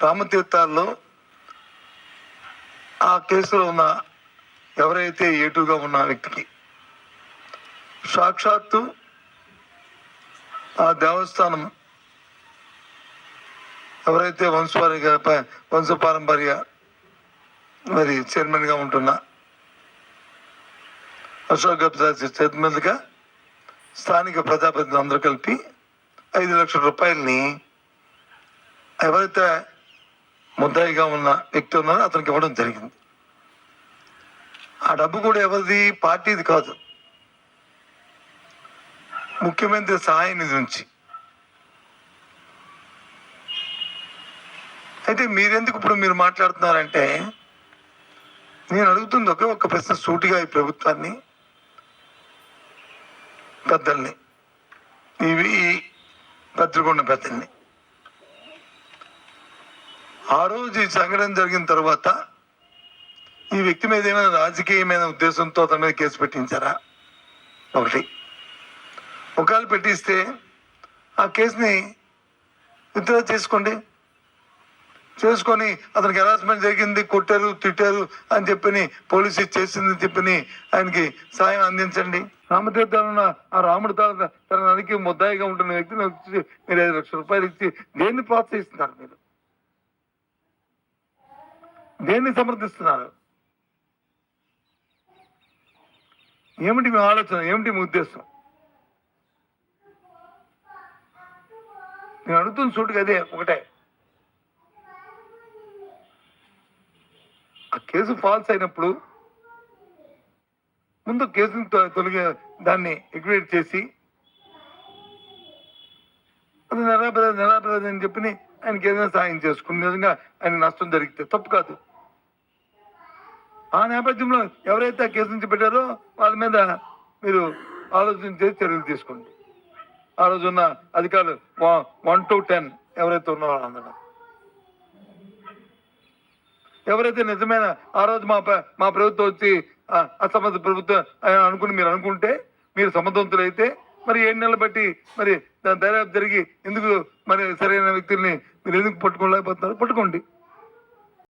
రామతీర్థాల్లో ఆ కేసులో ఉన్న ఎవరైతే ఏటుగా ఉన్న వ్యక్తికి సాక్షాత్తు ఆ దేవస్థానం ఎవరైతే వంశపారంగా వంశపారంపర్య మరి చైర్మన్గా ఉంటున్న అశోక్ గబ్దాస్ చైర్మన్గా స్థానిక ప్రజాప్రతినిధులు అందరూ కలిపి ఐదు లక్షల రూపాయలని ఎవరైతే ముద్దాయిగా ఉన్న వ్యక్తి ఉన్నారు అతనికి ఇవ్వడం జరిగింది. ఆ డబ్బు కూడా ఎవరిది? పార్టీది కాదు. ముఖ్యమంత్రి సహాయ నిధి నుంచి. అయితే మీరెందుకు ఇప్పుడు మీరు మాట్లాడుతున్నారంటే నేను అడుగుతుంది ఒకే ఒక్క ప్రశ్న సూటిగా ఈ ప్రభుత్వాన్ని పెద్దల్ని ఇవి ఈ పత్రికొండ పెద్దల్ని. ఆ రోజు ఈ సంఘటన జరిగిన తర్వాత ఈ వ్యక్తి మీద ఏమైనా రాజకీయమైన ఉద్దేశంతో అతని మీద కేసు పెట్టించారా? ఒకటి. ఒకవేళ పెట్టిస్తే ఆ కేసుని విత్డ్రా చేసుకోండి. చేసుకొని అతనికి హెరాస్మెంట్ జరిగింది కొట్టారు తిట్టారు అని చెప్పని పోలీసు చేసింది చెప్పని ఆయనకి సాయం అందించండి. రామతీర్థాలున్న ఆ రాముడి తన తనకి ముద్దాయిగా ఉంటున్న వ్యక్తిని వచ్చి మీరు ఐదు లక్షల రూపాయలు ఇచ్చి దేన్ని ప్రోత్సహిస్తున్నారు మీరు? దేన్ని సమర్థిస్తున్నారు? ఏమిటి మీ ఆలోచన? ఏమిటి మీ ఉద్దేశం? నేను అడుగుతున్న చోటుకి అదే ఒకటే. ఆ కేసు ఫాల్స్ అయినప్పుడు ముందు కేసుని తొలగి దాన్ని ఎగ్రేట్ చేసి అది నిరాపద నిరాపద అని చెప్పి ఆయనకి ఏదైనా సాయం చేసుకుని నిజంగా ఆయన నష్టం జరిగితే తప్పు కాదు. ఆ నేపథ్యంలో ఎవరైతే ఆ కేసు నుంచి పెట్టారో వాళ్ళ మీద మీరు ఆలోచన చేసి చర్యలు తీసుకోండి. ఆ రోజు ఉన్న అధికారులు వన్ టు టెన్ ఎవరైతే ఉన్నారో అందరూ ఎవరైతే నిజమైన ఆ రోజు మా మా ప్రభుత్వం వచ్చి అసమర్థ ప్రభుత్వం అనుకుని మీరు అనుకుంటే మీరు సమర్థవంతులైతే మరి ఏడు నెలలు బట్టి మరి దాని దర్యాప్తు జరిగి ఎందుకు మరి సరైన వ్యక్తుల్ని మీరు ఎందుకు పట్టుకోలేకపోతున్నారు పట్టుకోండి.